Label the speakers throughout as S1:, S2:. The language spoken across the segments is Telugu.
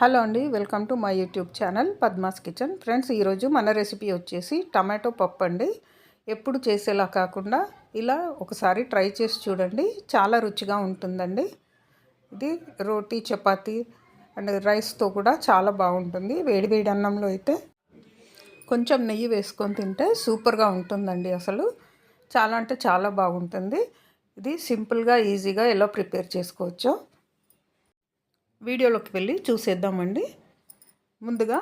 S1: హలో అండి welcome to my YouTube channel Padma's kitchen. Friends ఈరోజు మన రెసిపీ వచ్చేసి టమాటో పప్పు అండి. ఎప్పుడు చేసేలా కాకుండా ఇలా ఒకసారి ట్రై చేసి చూడండి. చాలా రుచిగా ఉంటుందండి. ఇది రోటీ చపాతీ అండ్ రైస్తో కూడా చాలా బాగుంటుంది. వేడి వేడి అన్నంలో అయితే కొంచెం నెయ్యి వేసుకొని తింటే సూపర్గా ఉంటుందండి అసలు. చాలా అంటే చాలా బాగుంటుంది. ఇది సింపుల్గా ఈజీగా ఎలా ప్రిపేర్ చేసుకోవచ్చో వీడియోలోకి వెళ్ళి చూసేద్దామండి. ముందుగా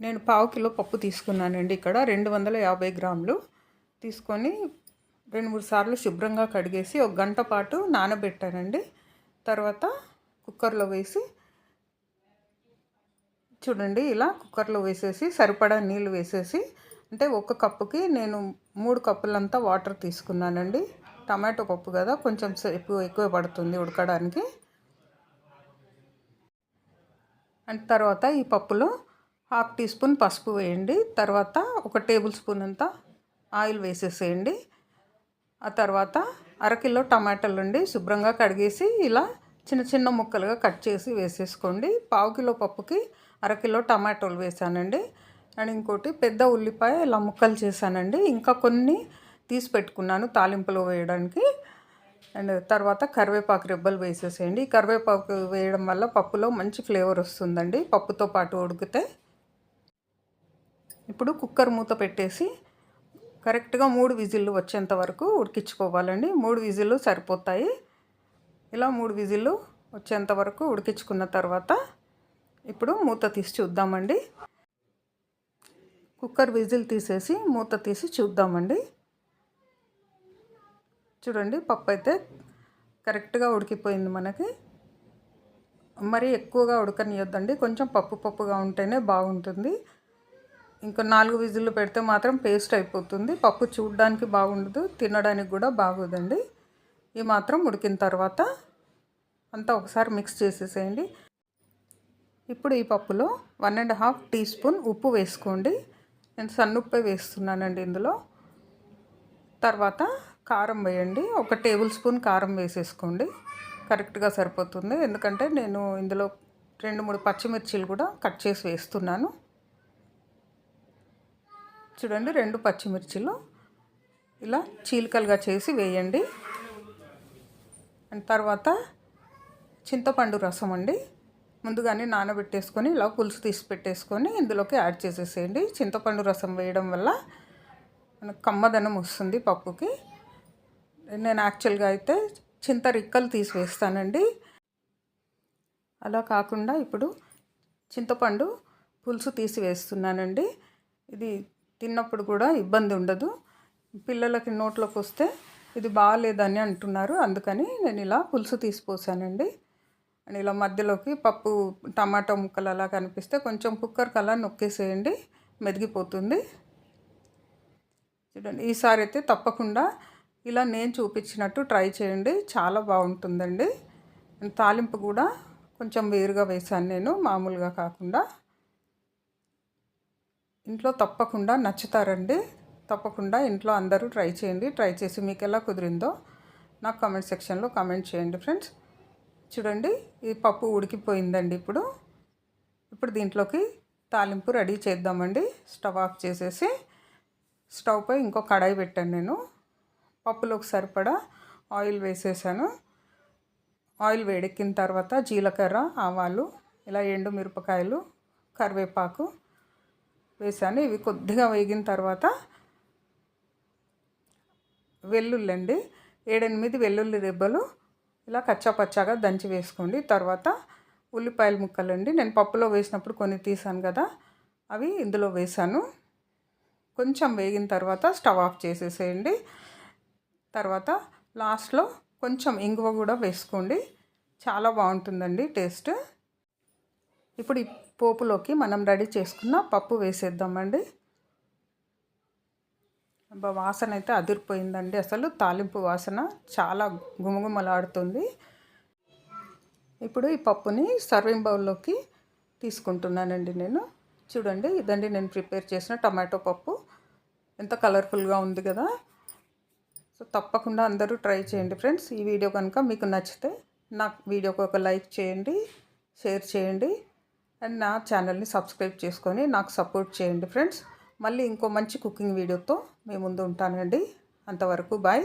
S1: నేను పావు కిలో పప్పు తీసుకున్నానండి ఇక్కడ. రెండు వందల యాభై గ్రాములు తీసుకొని రెండు మూడు సార్లు శుభ్రంగా కడిగేసి ఒక గంట పాటు నానబెట్టానండి. తర్వాత కుక్కర్లో వేసి చూడండి ఇలా కుక్కర్లో వేసేసి సరిపడా నీళ్ళు వేసేసి అంటే ఒక కప్పుకి నేను మూడు కప్పులంతా వాటర్ తీసుకున్నానండి. టమాటో పప్పు కదా కొంచెం ఎక్కువ ఎక్కువ పడుతుంది ఉడకడానికి. అండ్ తర్వాత ఈ పప్పులో హాఫ్ టీ స్పూన్ పసుపు వేయండి. తర్వాత ఒక టేబుల్ స్పూన్ అంతా ఆయిల్ వేసేసేయండి. ఆ తర్వాత అరకిలో టమాటాలు అండి శుభ్రంగా కడిగేసి ఇలా చిన్న చిన్న ముక్కలుగా కట్ చేసి వేసేసుకోండి. పావు కిలో పప్పుకి అరకిలో టమాటోలు వేసానండి. అండ్ ఇంకోటి పెద్ద ఉల్లిపాయ ఇలా ముక్కలు చేశానండి. ఇంకా కొన్ని తీసి పెట్టుకున్నాను తాలింపులో వేయడానికి. అండ్ తర్వాత కరివేపాకు రెబ్బలు వేసేసేయండి. కరివేపాకు వేయడం వల్ల పప్పులో మంచి ఫ్లేవర్ వస్తుందండి. పప్పుతో పాటు ఉడికితే ఇప్పుడు కుక్కర్ మూత పెట్టేసి కరెక్ట్గా మూడు విజిల్లు వచ్చేంత వరకు ఉడికించుకోవాలండి. మూడు విజిల్లు సరిపోతాయి. ఇలా మూడు విజిల్లు వచ్చేంత వరకు ఉడికించుకున్న తర్వాత ఇప్పుడు మూత తీసి చూద్దామండి. కుక్కర్ విజిల్ తీసేసి మూత తీసి చూద్దామండి. చూడండి పప్పు అయితే కరెక్ట్గా ఉడికిపోయింది మనకి. మరి ఎక్కువగా ఉడకనియొద్దండి కొంచెం పప్పు పప్పుగా ఉంటేనే బాగుంటుంది. ఇంకా నాలుగు విజిల్లు పెడితే మాత్రం పేస్ట్ అయిపోతుంది. పప్పు చూడడానికి బాగుండదు తినడానికి కూడా బాగోదండి. ఈ మాత్రం ఉడికిన తర్వాత అంతా ఒకసారి మిక్స్ చేసేసేయండి. ఇప్పుడు ఈ పప్పులో one and half teaspoon ఉప్పు వేసుకోండి. నేను సన్నుప్పే వేస్తున్నానండి ఇందులో. తర్వాత కారం వేయండి. ఒక టేబుల్ స్పూన్ కారం వేసేసుకోండి. కరెక్ట్గా సరిపోతుంది. ఎందుకంటే నేను ఇందులో రెండు మూడు పచ్చిమిర్చీలు కూడా కట్ చేసి వేస్తున్నాను. చూడండి రెండు పచ్చిమిర్చిలు ఇలా చీలికలుగా చేసి వేయండి. అండ్ తర్వాత చింతపండు రసం అండి. ముందుగానే నానబెట్టేసుకొని ఇలా పులుసు తీసి పెట్టేసుకొని ఇందులోకి యాడ్ చేసేసేయండి. చింతపండు రసం వేయడం వల్ల మనకు కమ్మదనం వస్తుంది పప్పుకి. నేను యాక్చువల్గా అయితే చింత రిక్కలు తీసివేస్తానండి. అలా కాకుండా ఇప్పుడు చింతపండు పులుసు తీసివేస్తున్నానండి. ఇది తిన్నప్పుడు కూడా ఇబ్బంది ఉండదు. పిల్లలకి నోట్లోకి వస్తే ఇది బాగాలేదని అంటున్నారు. అందుకని నేను ఇలా పులుసు తీసిపోసానండి. అండ్ ఇలా మధ్యలోకి పప్పు టమాటో ముక్కలు అలా కనిపిస్తే కొంచెం కుక్కర్కి అలా నొక్కేసేయండి. మెదిగిపోతుంది. చూడండి ఈసారి అయితే తప్పకుండా ఇలా నేను చూపించినట్టు ట్రై చేయండి. చాలా బాగుంటుందండి. తాలింపు కూడా కొంచెం వేరుగా వేశాను నేను మామూలుగా కాకుండా. ఇంట్లో తప్పకుండా నచ్చుతారండి. తప్పకుండా ఇంట్లో అందరూ ట్రై చేయండి. ట్రై చేసి మీకు ఎలా కుదిరిందో నాకు కామెంట్ సెక్షన్లో కామెంట్ చేయండి ఫ్రెండ్స్. చూడండి ఈ పప్పు ఉడికిపోయిందండి ఇప్పుడు. ఇప్పుడు దీంట్లోకి తాలింపు రెడీ చేద్దామండి. స్టవ్ ఆఫ్ చేసేసి స్టవ్పై ఇంకో కడాయి పెట్టాను నేను. పప్పులోకి సరిపడా ఆయిల్ వేసేసాను. ఆయిల్ వేడెక్కిన తర్వాత జీలకర్ర ఆవాలు ఇలా ఎండు మిరపకాయలు కరివేపాకు వేసాను. ఇవి కొద్దిగా వేగిన తర్వాత వెల్లుల్లి అండి ఏడెనిమిది వెల్లుల్లి రెబ్బలు ఇలా కచ్చాపచ్చాగా దంచి వేసుకోండి. తర్వాత ఉల్లిపాయల ముక్కలండి నేను పప్పులో వేసినప్పుడు కొన్ని తీసాను కదా అవి ఇందులో వేసాను. కొంచెం వేగిన తర్వాత స్టవ్ ఆఫ్ చేసేసేయండి. తర్వాత లాస్ట్లో కొంచెం ఇంగువ కూడా వేసుకోండి. చాలా బాగుంటుందండి టేస్ట్. ఇప్పుడు ఈ పోపులోకి మనం రెడీ చేసుకున్న పప్పు వేసేద్దామండి. వాసన అయితే అదిరిపోయిందండి. అసలు తాలింపు వాసన చాలా గుమగుమలాడుతుంది ఇప్పుడు ఈ పప్పుని సర్వింగ్ బౌల్లోకి తీసుకుంటున్నానండి నేను. చూడండి ఇదండి నేను ప్రిపేర్ చేసిన టమాటో పప్పు. ఎంత కలర్ఫుల్గా ఉంది కదా. సో తప్పకుండా అందరూ ట్రై చేయండి ఫ్రెండ్స్. ఈ వీడియో కనుక మీకు నచ్చితే నాకు వీడియోకి ఒక లైక్ చేయండి షేర్ చేయండి అండ్ నా ఛానల్ని సబ్స్క్రైబ్ చేసుకొని నాకు సపోర్ట్ చేయండి ఫ్రెండ్స్. మళ్ళీ ఇంకో మంచి కుకింగ్ వీడియోతో మీ ముందు ఉంటానండి. అంతవరకు బాయ్.